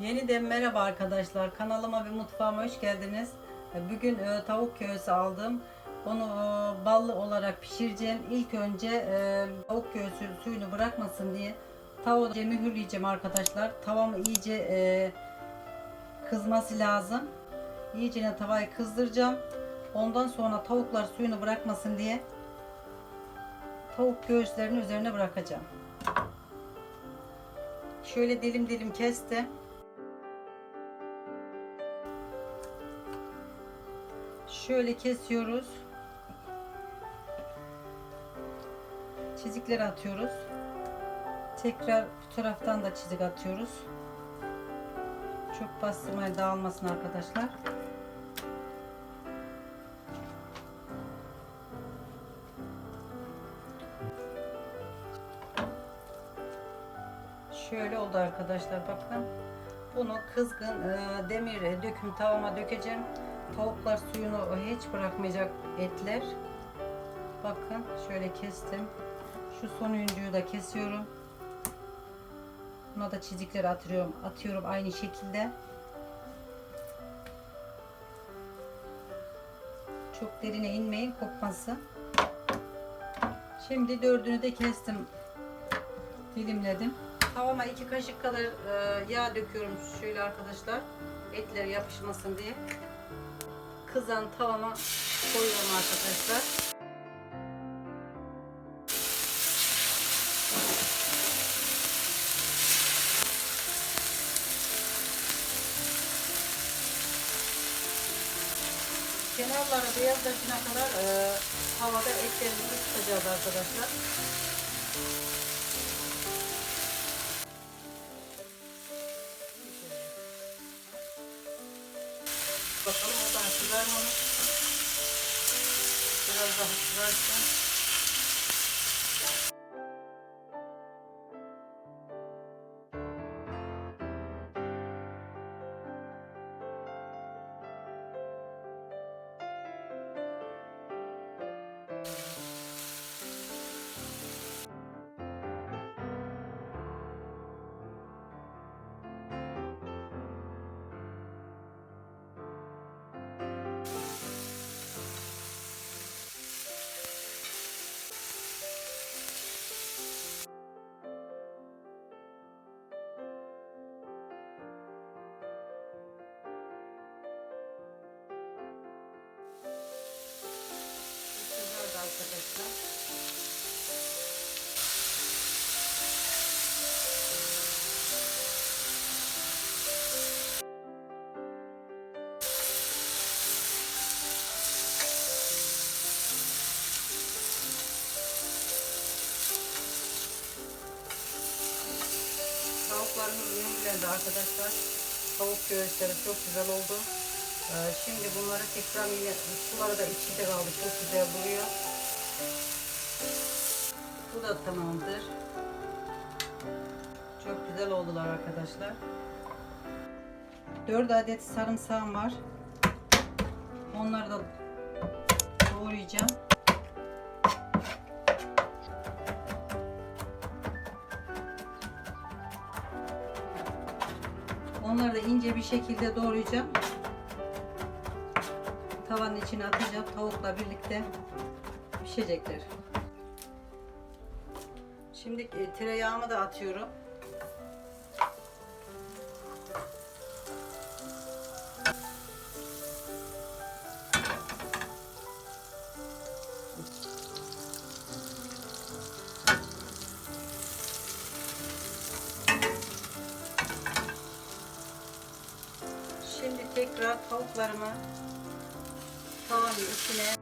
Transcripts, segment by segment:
Yeniden merhaba arkadaşlar. Kanalıma ve mutfağıma hoş geldiniz. Bugün e, tavuk köğüsü aldım. Onu e, ballı olarak pişireceğim. İlk önce e, tavuk göğsü suyunu bırakmasın diye önce mühürleyeceğim arkadaşlar. Tavamı iyice e, kızması lazım. İyice tavayı kızdıracağım. Ondan sonra tavuklar suyunu bırakmasın diye tavuk göğüslerini üzerine bırakacağım. Şöyle dilim dilim kestim. Şöyle kesiyoruz. Çizikleri atıyoruz. Tekrar bu taraftan da çizik atıyoruz. Çok bastırmaya dağılmasın arkadaşlar. Şöyle oldu arkadaşlar bakın. Bunu kızgın e, demir döküm tavama dökeceğim. Tavuklar suyunu hiç bırakmayacak etler. Bakın şöyle kestim. Şu sonuncuyu da kesiyorum. Buna da çizikleri atıyorum. Atıyorum aynı şekilde. Çok derine inmeyin kopmasın. Şimdi dördünü de kestim. Dilimledim. Tavama iki kaşık kadar e, yağ döküyorum şöyle arkadaşlar. Etler yapışmasın diye. Kızan tavama koyuyorum arkadaşlar. Kenarları beyazlaşana kadar e, havada etlerimizi tutacağız arkadaşlar. O da kızar mı? Biraz daha kızarsın. Mühürlendi arkadaşlar. Tavuk göğüsleri çok güzel oldu. Ee, şimdi bunları tekrar yine suları da içinde kaldı. Çok güzel duruyor. Bu da tamamdır. Çok güzel oldular arkadaşlar. 4 adet sarımsağım var. Onları da doğrayacağım. Onları da ince bir şekilde doğrayacağım. Tavanın içine atacağım. Tavukla birlikte pişecekler. Şimdi e, tereyağımı da atıyorum. Tavuklarımı tavanın içine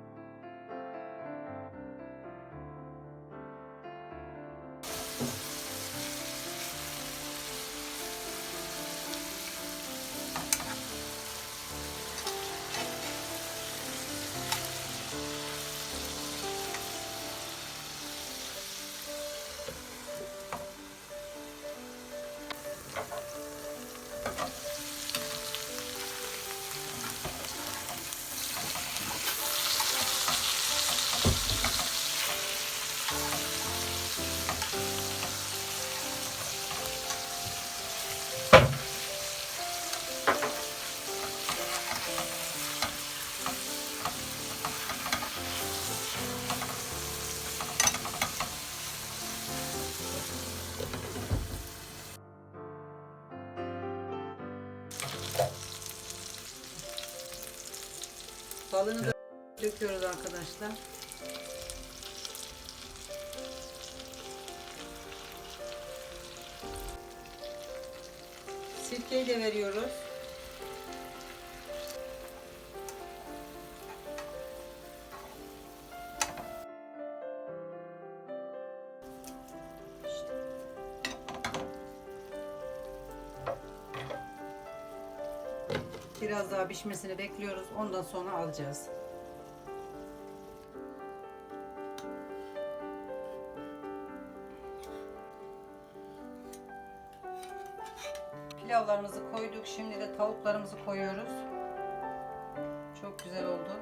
balını da döküyoruz arkadaşlar. Sirkeyi de veriyoruz. Biraz daha pişmesini bekliyoruz. Ondan sonra alacağız. Pilavlarımızı koyduk. Şimdi de tavuklarımızı koyuyoruz. Çok güzel oldu.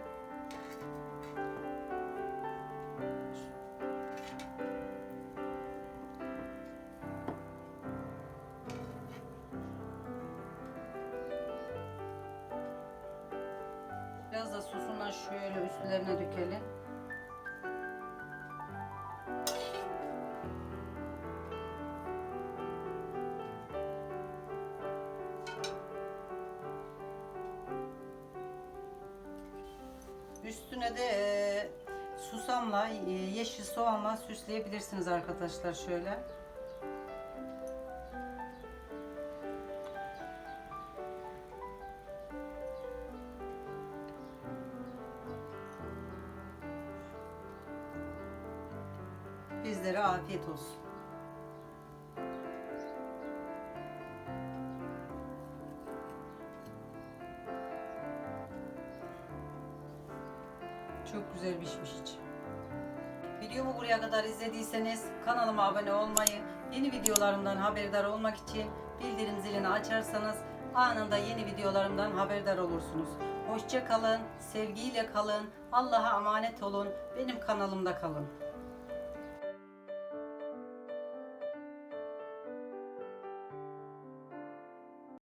Biraz da sosundan şöyle üstlerine dökelim. Üstüne de e, susamla, e, yeşil soğanla süsleyebilirsiniz arkadaşlar şöyle. Bizlere afiyet olsun. Çok güzel pişmiş iç. Videomu buraya kadar izlediyseniz kanalıma abone olmayı, yeni videolarımdan haberdar olmak için bildirim zilini açarsanız anında yeni videolarımdan haberdar olursunuz. Hoşça kalın, sevgiyle kalın, Allah'a emanet olun, benim kanalımda kalın.